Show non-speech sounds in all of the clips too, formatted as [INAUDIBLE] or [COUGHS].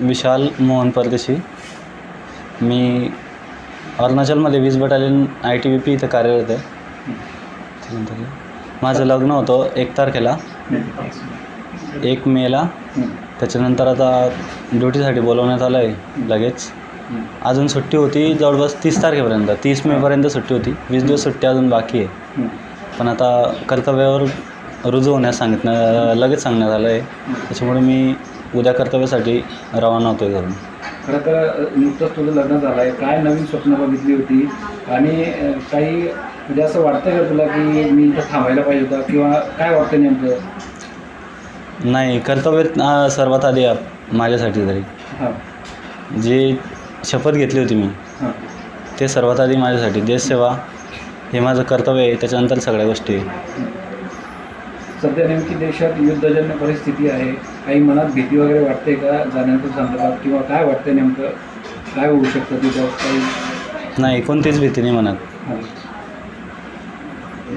विशाल मोहन परदेशी. मी अरुणाचलमध्ये वीज battalion I T B P इथं कार्यरत आहे. त्यानंतर माझं लग्न होतं एक तारखेला. एक मेला. त्याच्यानंतर आता ड्युटीसाठी बोलवण्यात आलं आहे लगेच. अजून सुट्टी होती जवळपास तीस तारखेपर्यंत. तीस मेपर्यंत सुट्टी होती. वीस दिवस सुट्टी अजून बाकी आहे. पण आता कर्तव्यावर रुजू होण्यास सांगितलं लगेच सांगण्यात आलं आहे त्याच्यामुळे मी उद्या कर्तव्यासाठी रवाना होतो आहे घरून खरं तर नुकतंच तुझं लग्न झालं आहे काय नवीन स्वप्न बघितली होती? आणि अ, काही म्हणजे असं वाटतं का तुला की मी इथं थांबायला पाहिजे होता? किंवा काय वाटतं नेमकं? नाही कर्तव्य अं, सर्वात आधी आप- माझ्यासाठी तरी. हां. जी शपथ घेतली होती मी हां. ते सर्वात आधी माझ्यासाठी. देशसेवा हे माझं कर्तव्य आहे त्याच्यानंतर सगळ्या गोष्टी आहे. सध्या नेमकी देशात युद्धजन्य परिस्थिती आहे. काही मनात भीती वगैरे वाटते का? जाण्याच्या संदर्भात किंवा काय वाटतं नेमकं? काय होऊ शकतं तिथं? काही नाही कोणतीच भीती नाही मनात.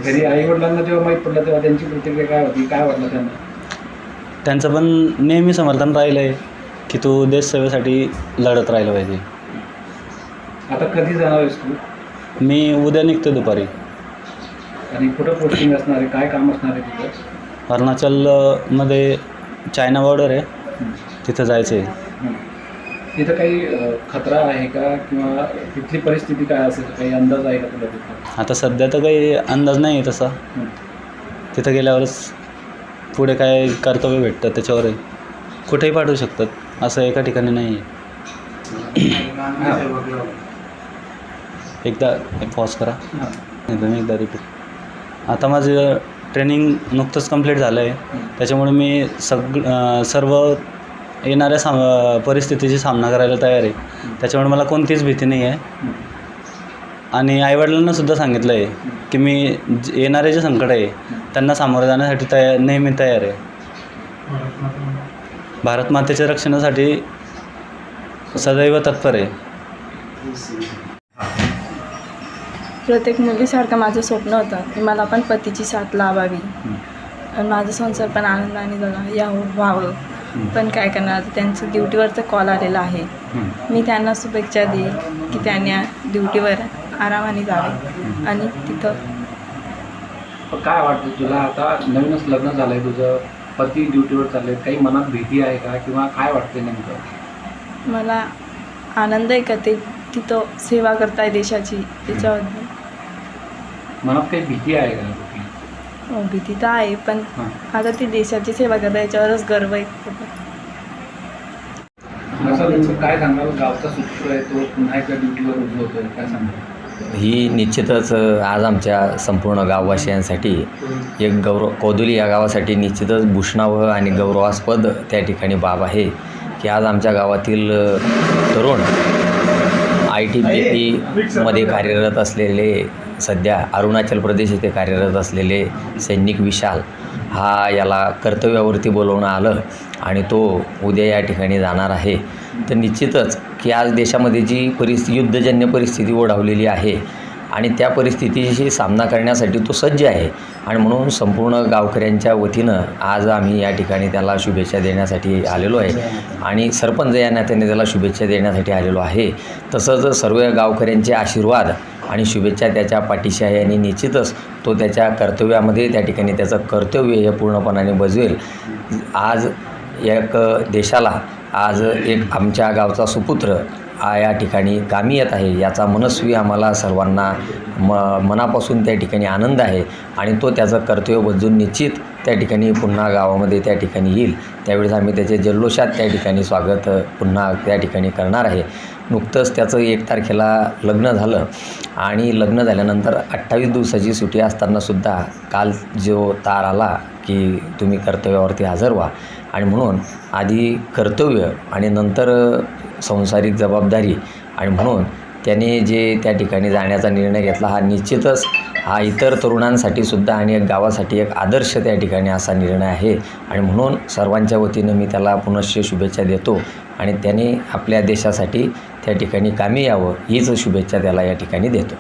घरी आईवडिलांना जेव्हा माहीत पडलं तेव्हा त्यांची प्रतिक्रिया काय होती? काय वाटलं त्यांना? त्यांचं पण नेहमी समर्थन राहिलं आहे की तू देशसेवेसाठी लढत राहिलं पाहिजे. आता कधी जाणार आहेस तू? मी उद्या निघतो दुपारी. आणि कुठं पोस्टिंग असणार आहे? काय काम असणार आहे तिथं? अरुणाचलमध्ये चायना बॉर्डर आहे. तिथं जायचं आहे. तिथं काही अ, खतरा आहे का? किंवा तिथली परिस्थिती काय असेल? काही अंदाज आहे का तुला तिथं? आता सध्या तर काही अंदाज नाही आहे तसा. हं. तिथं गेल्यावरच पुढे काय कर्तव्य भेटतं त्याच्यावर आहे. कुठेही पाठवू शकतात. असं एका ठिकाणी नाही आहे. [COUGHS] एकदा पॉज करा. हां. एकदम एकदा रिपीट आता माझं ट्रेनिंग नुकतंच कंप्लीट झालं आहे. त्याच्यामुळे मी सग सर्व येणाऱ्या साम परिस्थितीची सामना करायला तयार आहे. त्याच्यामुळे मला कोणतीच भीती नाही आहे. आणि आईवडिलांना सुद्धा सांगितलं आहे की मी ज- येणारे जे संकट आहे त्यांना सामोरं जाण्यासाठी तयार नेहमी तयार आहे. भारत मातेच्या रक्षणासाठी सदैव तत्पर आहे. प्रत्येक मुलीसारखं माझं स्वप्न होतं की मला पण पतीची साथ लावावी. आणि माझा संसार पण आनंदाने जगा यावं व्हावं. पण काय करणार? आता त्यांचं ड्युटीवरचा कॉल आलेला आहे. मी त्यांना शुभेच्छा देईल की त्यांनी ड्युटीवर आरामाने जावे आणि तिथं काय वाटतं तुला? आता नवीनच लग्न झालं आहे तुझं. पती ड्युटीवर चालले काही मनात भीती आहे का? किंवा काय वाटते नेमकं? मला आनंद आहे का ते? तिथं सेवा करताय देशाची त्याच्याबद्दल मनात काही भीती आहे का कुठली? हो भीती तर आहे पण हां. आता ती देशाची सेवा करता याच्यावरच गर्व आहे असं काय सांगाल गावचा आहे तो पुन्हा एकदा ड्युटीवर होतोय काय सांगाल ही निश्चितच अ, आज आमच्या संपूर्ण गाववासियांसाठी एक गौरव कौदुली या गावासाठी निश्चितच भूषणावह आणि गौरवास्पद त्या ठिकाणी बाब आहे की आज आमच्या गावातील अ, तरुण आय टी बी पीमध्ये कार्यरत असलेले सध्या अरुणाचल प्रदेश येथे कार्यरत असलेले सैनिक विशाल हा याला कर्तव्यावरती बोलवणं आलं आणि तो उद्या या ठिकाणी जाणार आहे. तर निश्चितच की आज देशामध्ये जी परिस्थिती युद्धजन्य परिस्थिती ओढावलेली आहे आणि त्या परिस्थितीशी सामना करण्यासाठी तो सज्ज आहे आणि म्हणून संपूर्ण गावकऱ्यांच्या वतीनं आज आम्ही या ठिकाणी त्याला शुभेच्छा देण्यासाठी आलेलो आहे आणि सरपंच या नात्याने त्याला शुभेच्छा देण्यासाठी आलेलो आहे. तसंच सर्व गावकऱ्यांचे आशीर्वाद आणि शुभेच्छा त्याच्या पाठीशी आहे आणि निश्चितच तो त्याच्या कर्तव्यामध्ये त्या ठिकाणी त्याचं कर्तव्य हे पूर्णपणाने बजवेल. आज एक देशाला आज एक आमच्या गावचा सुपुत्र या ठिकाणी कामी येत आहे याचा मनस्वी आम्हाला सर्वांना म मनापासून त्या ठिकाणी आनंद आहे आणि तो त्याचं कर्तव्य बजून निश्चित त्या ठिकाणी पुन्हा गावामध्ये त्या ठिकाणी येईल. त्यावेळेस आम्ही त्याचे जल्लोषात त्या ठिकाणी स्वागत पुन्हा त्या ठिकाणी करणार आहे. नुकतंच त्याचं एक तारखेला लग्न झालं आणि लग्न झाल्यानंतर अठ्ठावीस दिवसाची सुट्टी असतानासुद्धा काल जो तार आला की तुम्ही कर्तव्यावरती हजर व्हा. आणि म्हणून आधी कर्तव्य आणि नंतर संसारिक जबाबदारी आणि म्हणून त्याने जे त्या ठिकाणी जाण्याचा निर्णय घेतला हा निश्चितच हा इतर तरुणांसाठी सुद्धा आणि एक गावासाठी एक आदर्श त्या ठिकाणी असा निर्णय आहे. आणि म्हणून सर्वांच्या वतीनं मी त्याला पुनश्च शुभेच्छा देतो आणि त्याने आपल्या देशासाठी त्या ठिकाणी कामी यावं हीच शुभेच्छा त्याला या ठिकाणी देतो.